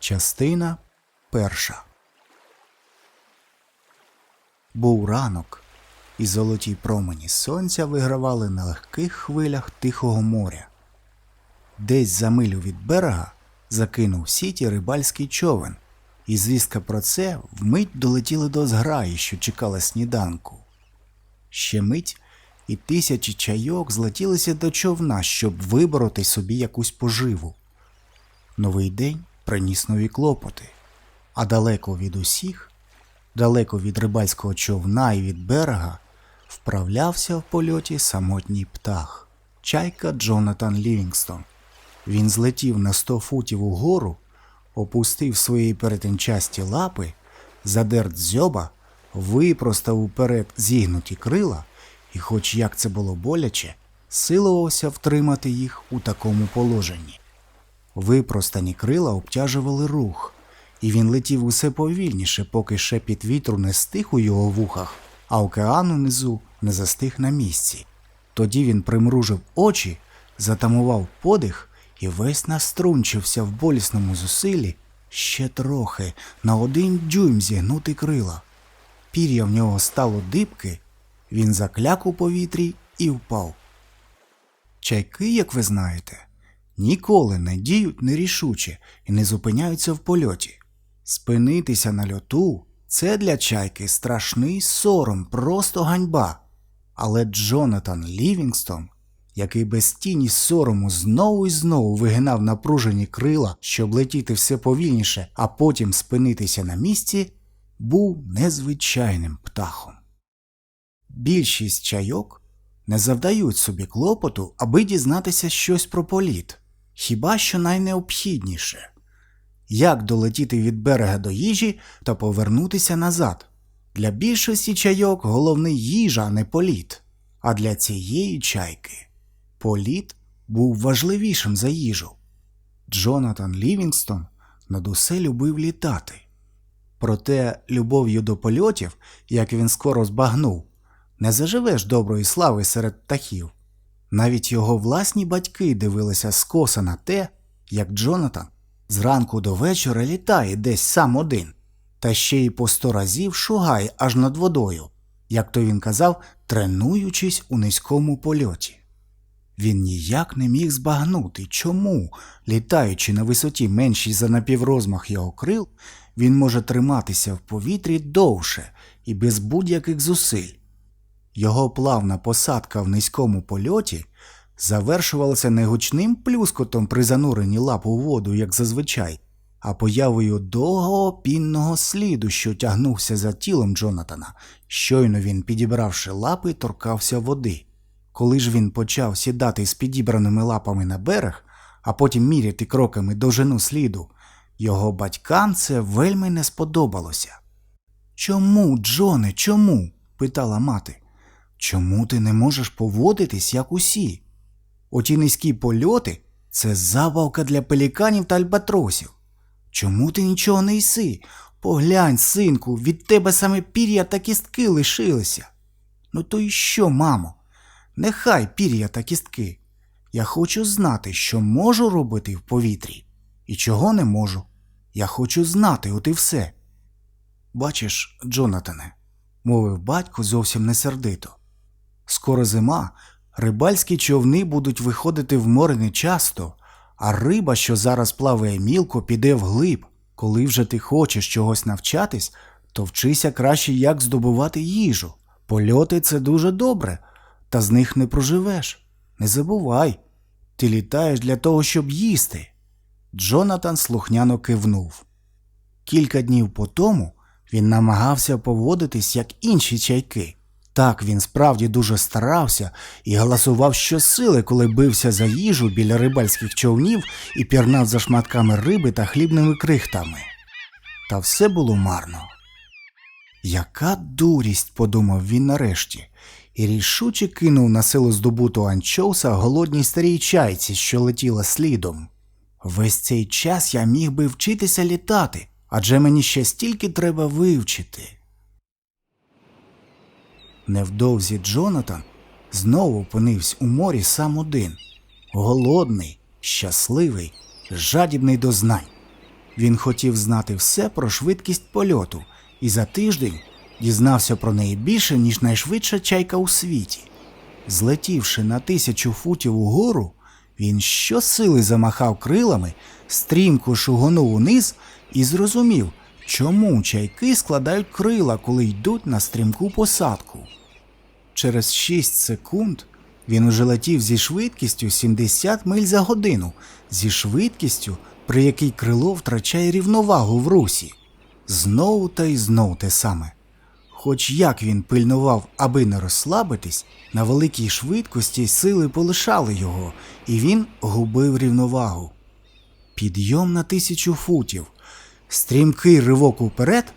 Частина перша. Був ранок, і золоті промені сонця вигравали на легких хвилях Тихого моря. Десь за милю від берега закинув сіті рибальський човен, і звістка про це вмить долетіли до зграї, що чекала сніданку. Ще мить, і тисячі чайок злетілися до човна, щоб вибороти собі якусь поживу. Новий день приніс нові клопоти, а далеко від усіх, далеко від рибальського човна і від берега, вправлявся в польоті самотній птах, чайка Джонатан Лівінгстон. Він злетів на сто футів угору, опустив свої перетинчасті лапи, задер дзьоба, випростав уперед зігнуті крила, і, хоч як це було боляче, силувався втримати їх у такому положенні. Випростані крила обтяжували рух, і він летів усе повільніше, поки шепіт вітру не стих у його вухах, а океан унизу не застиг на місці. Тоді він примружив очі, затамував подих і весь наструнчився в болісному зусиллі ще трохи на один дюйм зігнути крила. Пір'я в нього стало дибки, він закляк у повітрі і впав. Чайки, як ви знаєте, ніколи не діють нерішуче і не зупиняються в польоті. Спинитися на льоту це для чайки страшний сором, просто ганьба. Але Джонатан Лівінгстон, який без тіні сорому знову і знову вигинав напружені крила, щоб летіти все повільніше, а потім спинитися на місці, був незвичайним птахом. Більшість чайок не завдають собі клопоту, аби дізнатися щось про політ, хіба що найнеобхідніше як долетіти від берега до їжі та повернутися назад. Для більшості чайок головний їжа, а не політ. А для цієї чайки політ був важливішим за їжу. Джонатан Лівінгстон над усе любив літати. Проте любов'ю до польотів, як він скоро збагнув, не заживеш доброї слави серед птахів. Навіть його власні батьки дивилися скоса на те, як Джонатан зранку до вечора літає десь сам один, та ще й по сто разів шугає аж над водою, як то він казав, тренуючись у низькому польоті. Він ніяк не міг збагнути, чому, літаючи на висоті меншій за напіврозмах його крил, він може триматися в повітрі довше і без будь-яких зусиль. Його плавна посадка в низькому польоті завершувалася не гучним плюскотом при зануренні лап у воду, як зазвичай, а появою довгого пінного сліду, що тягнувся за тілом Джонатана. Щойно він, підібравши лапи, торкався води. Коли ж він почав сідати з підібраними лапами на берег, а потім міряти кроками довжину сліду, його батькам це вельми не сподобалося. Чому, Джоне, чому? питала мати. Чому ти не можеш поводитись, як усі? Оті низькі польоти це забавка для пеліканів та альбатросів. Чому ти нічого не їси? Поглянь, синку, від тебе саме пір'я та кістки лишилися. Ну то й що, мамо? Нехай пір'я та кістки. Я хочу знати, що можу робити в повітрі, і чого не можу. Я хочу знати, от і все. Бачиш, Джонатане, мовив батько зовсім не сердито. Скоро зима, рибальські човни будуть виходити в море нечасто, а риба, що зараз плаває мілко, піде вглиб. Коли вже ти хочеш чогось навчатись, то вчися краще, як здобувати їжу. Польоти це дуже добре, та з них не проживеш. Не забувай, ти літаєш для того, щоб їсти. Джонатан слухняно кивнув. Кілька днів по тому він намагався поводитись, як інші чайки. Так він справді дуже старався і галасував щосили, коли бився за їжу біля рибальських човнів і пірнав за шматками риби та хлібними крихтами. Та все було марно. Яка дурість, подумав він нарешті, і рішуче кинув на силу здобуту анчоуса голодній старій чайці, що летіла слідом. Весь цей час я міг би вчитися літати, адже мені ще стільки треба вивчити. Невдовзі Джонатан знову опинився у морі сам один, голодний, щасливий, жадібний до знань. Він хотів знати все про швидкість польоту і за тиждень дізнався про неї більше, ніж найшвидша чайка у світі. Злетівши на тисячу футів угору, він щосили замахав крилами, стрімко шугонув униз і зрозумів, чому чайки складають крила, коли йдуть на стрімку посадку. Через 6 секунд він уже летів зі швидкістю 70 миль за годину, зі швидкістю, при якій крило втрачає рівновагу в русі. Знову та й знов те саме. Хоч як він пильнував, аби не розслабитись, на великій швидкості сили полишали його, і він губив рівновагу. Підйом на тисячу футів, стрімкий ривок уперед,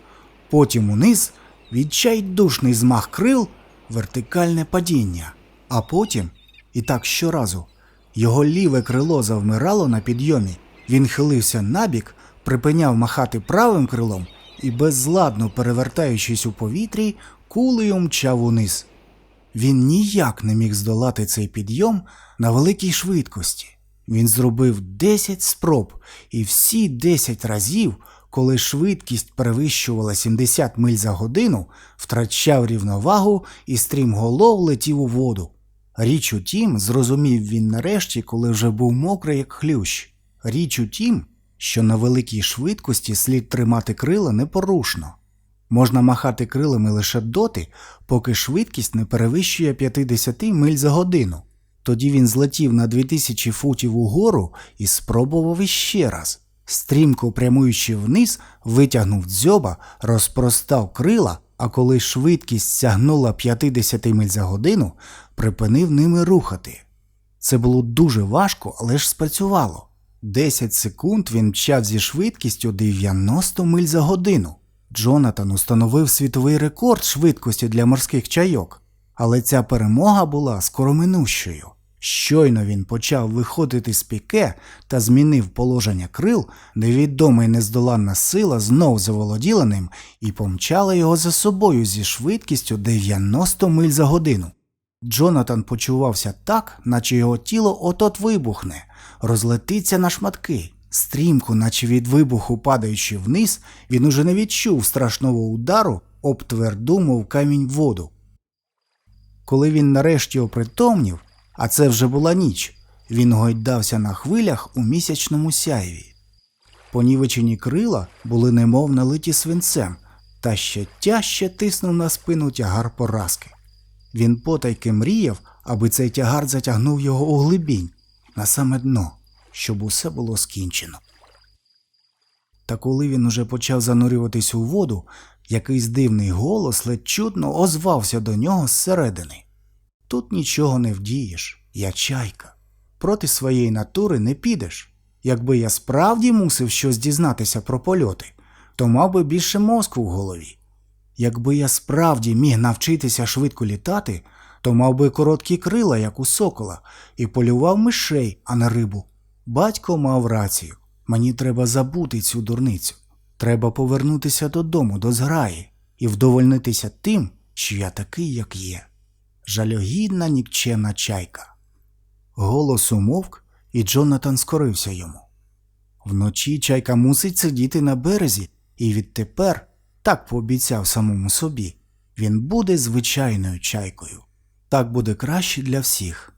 потім униз, відчайдушний змах крил, вертикальне падіння, а потім, і так щоразу, його ліве крило завмирало на підйомі, він хилився набік, припиняв махати правим крилом і, безладно перевертаючись у повітрі, кулею мчав униз. Він ніяк не міг здолати цей підйом на великій швидкості. Він зробив 10 спроб, і всі 10 разів, коли швидкість перевищувала 70 миль за годину, втрачав рівновагу і стрімголов летів у воду. Річ у тім, зрозумів він нарешті, коли вже був мокрий, як хлющ. Річ у тім, що на великій швидкості слід тримати крила непорушно. Можна махати крилами лише доти, поки швидкість не перевищує 50 миль за годину. Тоді він злетів на 2000 футів угору і спробував іще раз. Стрімко прямуючи вниз, витягнув дзьоба, розпростав крила, а коли швидкість сягнула 50 миль за годину, припинив ними рухати. Це було дуже важко, але ж спрацювало. 10 секунд він мчав зі швидкістю 90 миль за годину. Джонатан установив світовий рекорд швидкості для морських чайок, але ця перемога була скороминущою. Щойно він почав виходити з піке та змінив положення крил, невідома й нездоланна сила знов заволоділа ним і помчала його за собою зі швидкістю 90 миль за годину. Джонатан почувався так, наче його тіло от-от вибухне, розлетиться на шматки. Стрімко, наче від вибуху падаючи вниз, він уже не відчув страшного удару об тверду, мов камінь воду. Коли він нарешті опритомнів, а це вже була ніч, він гойдався на хвилях у місячному сяєві. Понівечені крила були немов налиті свинцем, та ще тяжче тиснув на спину тягар поразки. Він потайки мріяв, аби цей тягар затягнув його у глибінь, на саме дно, щоб усе було скінчено. Та коли він уже почав занурюватись у воду, якийсь дивний голос ледь чутно озвався до нього зсередини. Тут нічого не вдієш, я чайка. Проти своєї натури не підеш. Якби я справді мусив щось дізнатися про польоти, то мав би більше мозку в голові. Якби я справді міг навчитися швидко літати, то мав би короткі крила, як у сокола, і полював мишей, а не рибу. Батько мав рацію. Мені треба забути цю дурницю. Треба повернутися додому, до зграї, і вдовольнитися тим, що я такий, як є. Жалюгідна нікчемна чайка. Голос умовк, і Джонатан скорився йому. Вночі чайка мусить сидіти на березі, і відтепер, так пообіцяв самому собі, він буде звичайною чайкою. Так буде краще для всіх.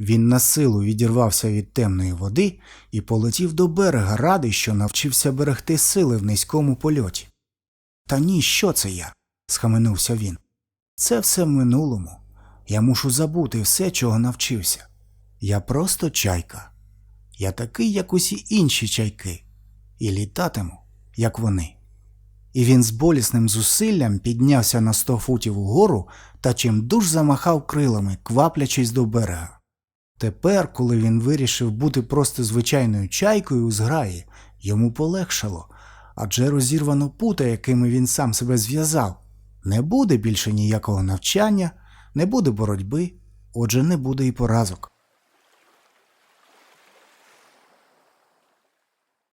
Він на силу відірвався від темної води і полетів до берега, радий, що навчився берегти сили в низькому польоті. Та ні, що це я? схаменувся він. Це все в минулому. Я мушу забути все, чого навчився. Я просто чайка. Я такий, як усі інші чайки, і літатиму, як вони. І він з болісним зусиллям піднявся на сто футів угору та чимдуж замахав крилами, кваплячись до берега. Тепер, коли він вирішив бути просто звичайною чайкою у зграї, йому полегшало, адже розірвано пута, якими він сам себе зв'язав. Не буде більше ніякого навчання, не буде боротьби, отже, не буде і поразок.